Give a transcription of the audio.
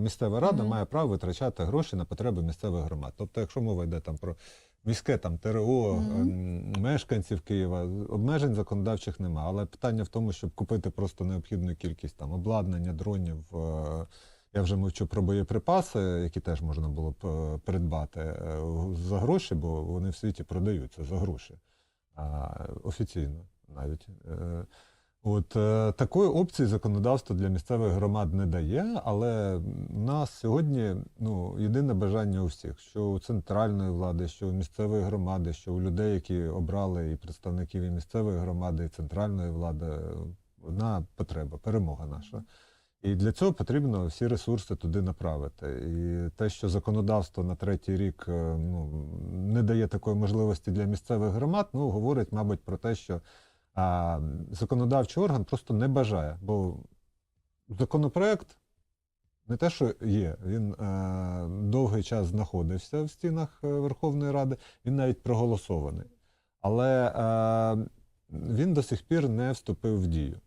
місцева рада Мгм. має право витрачати гроші на потреби місцевих громад. Тобто, якщо мова йде там про міське там ТРО, Мгм. ем, мешканців Києва, обмежень законодавчих немає. Але питання в тому, щоб купити просто необхідну кількість там обладнання, дронів. е, Я вже мовчу про боєприпаси, які теж можна було б е, придбати е, за гроші, бо вони в світі продаються за гроші офіційно навіть. От е, такої опції законодавство для місцевих громад не дає, але в нас сьогодні ну, єдине бажання у всіх, що у центральної влади, що у місцевої громади, що у людей, які обрали і представників і місцевої громади, і центральної влади, одна потреба, перемога наша. І для цього потрібно всі ресурси туди направити. І те, що законодавство на третій рік е, ну, не дає такої можливості для місцевих громад, ну говорить, мабуть, про те, що а, законодавчий орган просто не бажає, бо законопроект не те, що є, він е, довгий час знаходився в стінах е, Верховної Ради, він навіть проголосований. Але е, він до сих пір не вступив в дію.